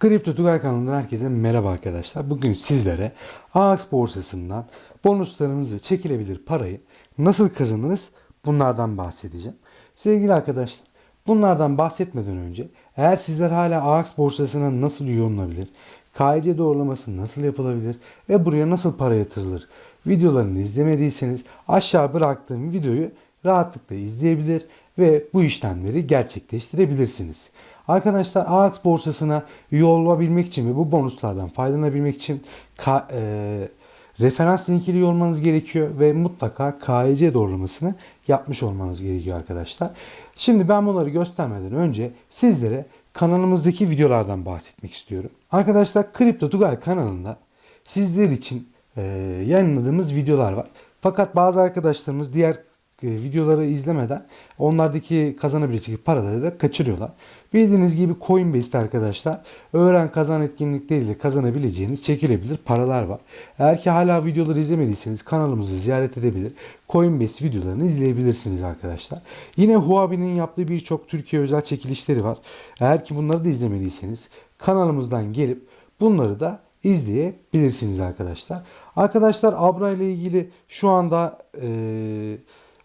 Kripto Tugay kanalından herkese merhaba arkadaşlar. Bugün sizlere AX borsasından bonuslarımız ve çekilebilir parayı nasıl kazanırız bunlardan bahsedeceğim. Sevgili arkadaşlar bunlardan bahsetmeden önce eğer sizler hala AX borsasına nasıl üye olunabilir, KYC doğrulaması nasıl yapılabilir ve buraya nasıl para yatırılır videolarını izlemediyseniz aşağı bıraktığım videoyu rahatlıkla izleyebilir ve bu işlemleri gerçekleştirebilirsiniz. Arkadaşlar AX borsasına üye olabilmek için ve bu bonuslardan faydalanabilmek için ka- e, referans linkili üye olmanız gerekiyor ve mutlaka KYC doğrulamasını yapmış olmanız gerekiyor arkadaşlar. Şimdi ben bunları göstermeden önce sizlere kanalımızdaki videolardan bahsetmek istiyorum. Arkadaşlar Kripto Tugay kanalında sizler için e, yayınladığımız videolar var. Fakat bazı arkadaşlarımız diğer e, videoları izlemeden onlardaki kazanabilecek paraları da kaçırıyorlar. Bildiğiniz gibi Coinbase'te arkadaşlar öğren kazan etkinlikleriyle kazanabileceğiniz çekilebilir paralar var. Eğer ki hala videoları izlemediyseniz kanalımızı ziyaret edebilir. Coinbase videolarını izleyebilirsiniz arkadaşlar. Yine Huobi'nin yaptığı birçok Türkiye özel çekilişleri var. Eğer ki bunları da izlemediyseniz kanalımızdan gelip bunları da izleyebilirsiniz arkadaşlar. Arkadaşlar Abra ile ilgili şu anda e,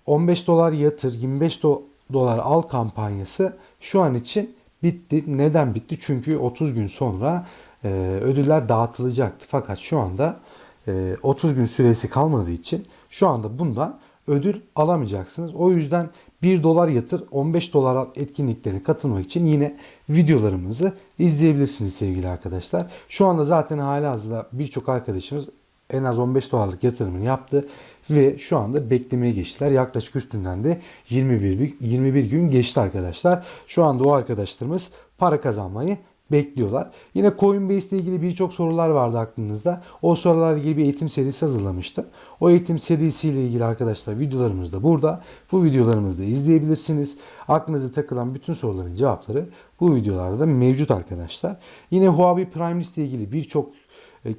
15 dolar yatır 25 do- dolar al kampanyası şu an için bitti. Neden bitti? Çünkü 30 gün sonra e, ödüller dağıtılacaktı. Fakat şu anda e, 30 gün süresi kalmadığı için şu anda bundan ödül alamayacaksınız. O yüzden 1 dolar yatır 15 dolar al etkinliklerine katılmak için yine videolarımızı izleyebilirsiniz sevgili arkadaşlar. Şu anda zaten halihazırda birçok arkadaşımız en az 15 dolarlık yatırımını yaptı ve şu anda beklemeye geçtiler. Yaklaşık üstünden de 21, 21 gün geçti arkadaşlar. Şu anda o arkadaşlarımız para kazanmayı bekliyorlar. Yine Coinbase ile ilgili birçok sorular vardı aklınızda. O sorularla ilgili bir eğitim serisi hazırlamıştım. O eğitim serisiyle ilgili arkadaşlar videolarımız da burada. Bu videolarımızı da izleyebilirsiniz. Aklınıza takılan bütün soruların cevapları bu videolarda mevcut arkadaşlar. Yine Huawei Prime List ile ilgili birçok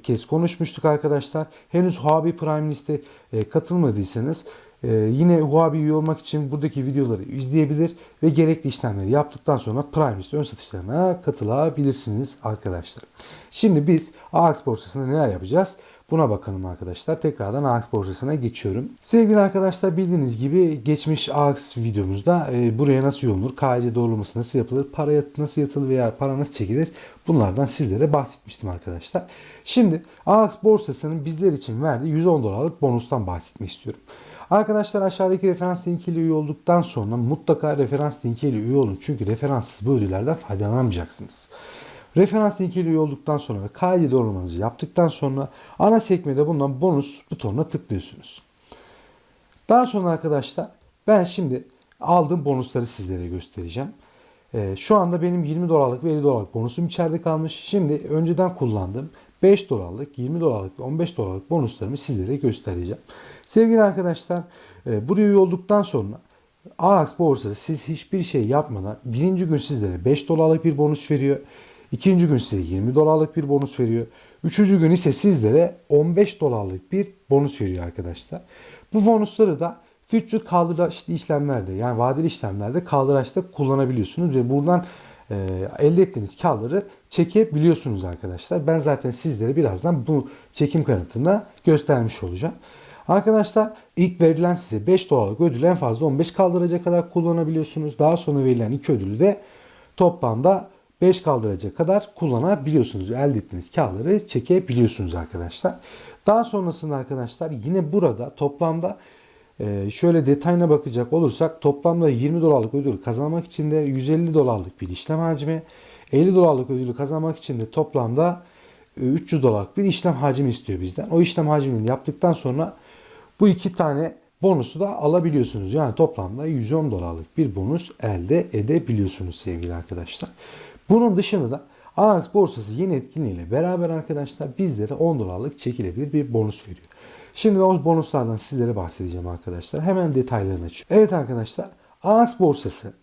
kez konuşmuştuk arkadaşlar. Henüz Huawei Prime List'e e, katılmadıysanız e, yine Huawei üye olmak için buradaki videoları izleyebilir ve gerekli işlemleri yaptıktan sonra Prime List ön satışlarına katılabilirsiniz arkadaşlar. Şimdi biz AX borsasında neler yapacağız? Buna bakalım arkadaşlar. Tekrardan AX borsasına geçiyorum. Sevgili arkadaşlar bildiğiniz gibi geçmiş AX videomuzda e, buraya nasıl yolunur, KYC doğrulaması nasıl yapılır, para nasıl yatılır veya para nasıl çekilir bunlardan sizlere bahsetmiştim arkadaşlar. Şimdi AX borsasının bizler için verdiği 110 dolarlık bonustan bahsetmek istiyorum. Arkadaşlar aşağıdaki referans linkiyle üye olduktan sonra mutlaka referans linkiyle üye olun. Çünkü referanssız bu ödüllerden faydalanamayacaksınız. Referans üye olduktan sonra ve KYC doğrulamanızı yaptıktan sonra ana sekmede bulunan bonus butonuna tıklıyorsunuz. Daha sonra arkadaşlar ben şimdi aldığım bonusları sizlere göstereceğim. Ee, şu anda benim 20 dolarlık ve 50 dolarlık bonusum içeride kalmış. Şimdi önceden kullandığım 5 dolarlık, 20 dolarlık ve 15 dolarlık bonuslarımı sizlere göstereceğim. Sevgili arkadaşlar e, buraya üye sonra AX borsası siz hiçbir şey yapmadan birinci gün sizlere 5 dolarlık bir bonus veriyor. İkinci gün size 20 dolarlık bir bonus veriyor. Üçüncü gün ise sizlere 15 dolarlık bir bonus veriyor arkadaşlar. Bu bonusları da future kaldıraçlı işlemlerde yani vadeli işlemlerde kaldıraçta kullanabiliyorsunuz ve buradan e, elde ettiğiniz karları çekebiliyorsunuz arkadaşlar. Ben zaten sizlere birazdan bu çekim kanıtını göstermiş olacağım. Arkadaşlar ilk verilen size 5 dolarlık ödülü en fazla 15 kaldıraca kadar kullanabiliyorsunuz. Daha sonra verilen iki ödülü de toplamda 5 kaldıraca kadar kullanabiliyorsunuz. Elde ettiğiniz karları çekebiliyorsunuz arkadaşlar. Daha sonrasında arkadaşlar yine burada toplamda e, şöyle detayına bakacak olursak toplamda 20 dolarlık ödülü kazanmak için de 150 dolarlık bir işlem hacmi, 50 dolarlık ödülü kazanmak için de toplamda e, 300 dolarlık bir işlem hacmi istiyor bizden. O işlem hacmini yaptıktan sonra bu iki tane bonusu da alabiliyorsunuz. Yani toplamda 110 dolarlık bir bonus elde edebiliyorsunuz sevgili arkadaşlar. Bunun dışında da AX borsası yeni etkinliğiyle beraber arkadaşlar bizlere 10 dolarlık çekilebilir bir bonus veriyor. Şimdi o bonuslardan sizlere bahsedeceğim arkadaşlar. Hemen detaylarını açıyorum. Evet arkadaşlar AX borsası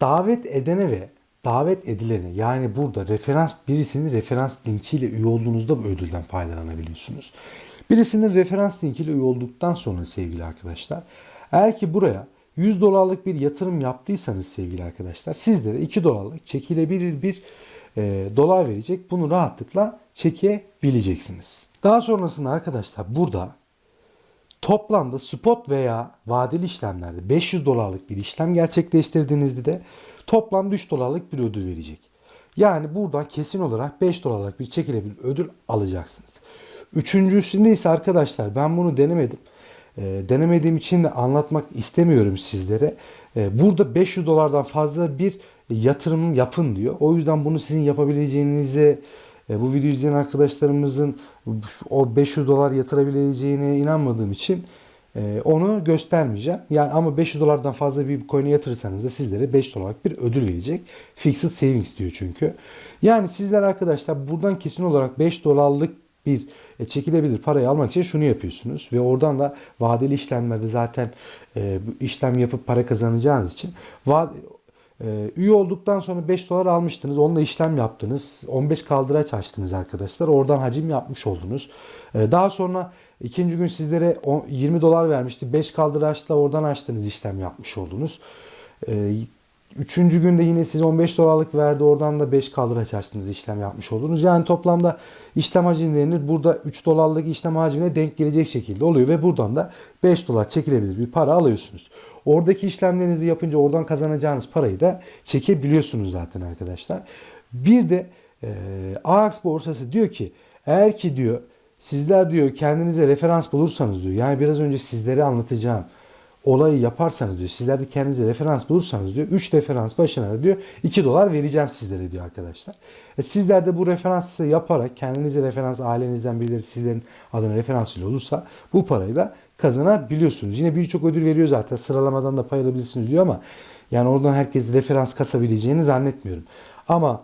davet edene ve davet edilene yani burada referans birisinin referans linkiyle üye olduğunuzda bu ödülden faydalanabiliyorsunuz. Birisinin referans linkiyle üye olduktan sonra sevgili arkadaşlar eğer ki buraya 100 dolarlık bir yatırım yaptıysanız sevgili arkadaşlar sizlere 2 dolarlık çekilebilir bir e, dolar verecek. Bunu rahatlıkla çekebileceksiniz. Daha sonrasında arkadaşlar burada toplamda spot veya vadeli işlemlerde 500 dolarlık bir işlem gerçekleştirdiğinizde de toplam 3 dolarlık bir ödül verecek. Yani buradan kesin olarak 5 dolarlık bir çekilebilir ödül alacaksınız. Üçüncüsünde ise arkadaşlar ben bunu denemedim. E, denemediğim için de anlatmak istemiyorum sizlere. E, burada 500 dolardan fazla bir yatırım yapın diyor. O yüzden bunu sizin yapabileceğinize e, bu videoyu izleyen arkadaşlarımızın o 500 dolar yatırabileceğine inanmadığım için e, onu göstermeyeceğim. Yani ama 500 dolardan fazla bir coin'e yatırırsanız da sizlere 5 dolarlık bir ödül verecek. Fixed savings diyor çünkü. Yani sizler arkadaşlar buradan kesin olarak 5 dolarlık bir e, çekilebilir parayı almak için şunu yapıyorsunuz ve oradan da vadeli işlemlerde zaten e, işlem yapıp para kazanacağınız için va- ee, üye olduktan sonra 5 dolar almıştınız. Onunla işlem yaptınız. 15 kaldıraç açtınız arkadaşlar. Oradan hacim yapmış oldunuz. Ee, daha sonra ikinci gün sizlere 20 dolar vermişti. 5 kaldıraçla oradan açtınız işlem yapmış oldunuz. Ee, Üçüncü günde yine size 15 dolarlık verdi. Oradan da 5 kaldıraç açtınız işlem yapmış oldunuz. Yani toplamda işlem hacimleriniz burada 3 dolarlık işlem hacmine denk gelecek şekilde oluyor. Ve buradan da 5 dolar çekilebilir bir para alıyorsunuz. Oradaki işlemlerinizi yapınca oradan kazanacağınız parayı da çekebiliyorsunuz zaten arkadaşlar. Bir de e, AX borsası diyor ki eğer ki diyor sizler diyor kendinize referans bulursanız diyor yani biraz önce sizlere anlatacağım olayı yaparsanız diyor sizler de kendinize referans bulursanız diyor 3 referans başına diyor 2 dolar vereceğim sizlere diyor arkadaşlar. E sizler de bu referansı yaparak kendinize referans ailenizden birileri sizlerin adına referans ile olursa bu parayı da kazanabiliyorsunuz. Yine birçok ödül veriyor zaten sıralamadan da pay alabilirsiniz diyor ama yani oradan herkes referans kasabileceğini zannetmiyorum. Ama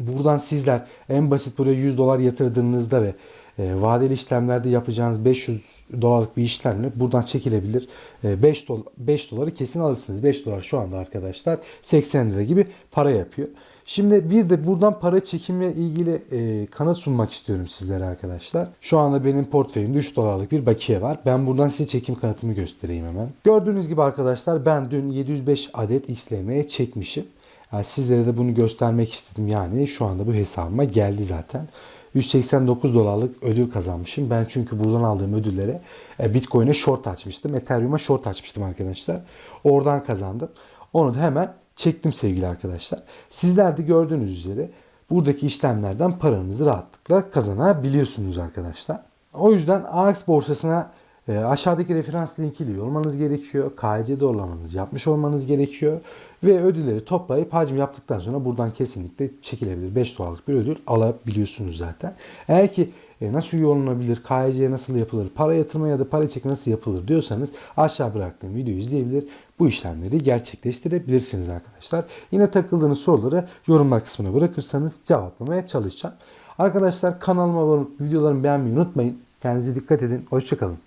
buradan sizler en basit buraya 100 dolar yatırdığınızda ve e, vadeli işlemlerde yapacağınız 500 dolarlık bir işlemle buradan çekilebilir. E, 5, dolar, 5 doları kesin alırsınız. 5 dolar şu anda arkadaşlar 80 lira gibi para yapıyor. Şimdi bir de buradan para çekimle ilgili e, kanıt sunmak istiyorum sizlere arkadaşlar. Şu anda benim portföyümde 3 dolarlık bir bakiye var. Ben buradan size çekim kanıtımı göstereyim hemen. Gördüğünüz gibi arkadaşlar ben dün 705 adet XLM'ye çekmişim. Yani sizlere de bunu göstermek istedim. Yani şu anda bu hesabıma geldi zaten. 189 dolarlık ödül kazanmışım. Ben çünkü buradan aldığım ödüllere e, Bitcoin'e short açmıştım. Ethereum'a short açmıştım arkadaşlar. Oradan kazandım. Onu da hemen çektim sevgili arkadaşlar. Sizler de gördüğünüz üzere buradaki işlemlerden paranızı rahatlıkla kazanabiliyorsunuz arkadaşlar. O yüzden AX borsasına e, aşağıdaki referans linkiyle olmanız gerekiyor. KYC doğrulamanız yapmış olmanız gerekiyor. Ve ödülleri toplayıp hacim yaptıktan sonra buradan kesinlikle çekilebilir. 5 dolarlık bir ödül alabiliyorsunuz zaten. Eğer ki e, nasıl üye olunabilir, KYC nasıl yapılır, para yatırma ya da para çekme nasıl yapılır diyorsanız aşağı bıraktığım videoyu izleyebilir. Bu işlemleri gerçekleştirebilirsiniz arkadaşlar. Yine takıldığınız soruları yorumlar kısmına bırakırsanız cevaplamaya çalışacağım. Arkadaşlar kanalıma abone olup videolarımı beğenmeyi unutmayın. Kendinize dikkat edin. Hoşçakalın.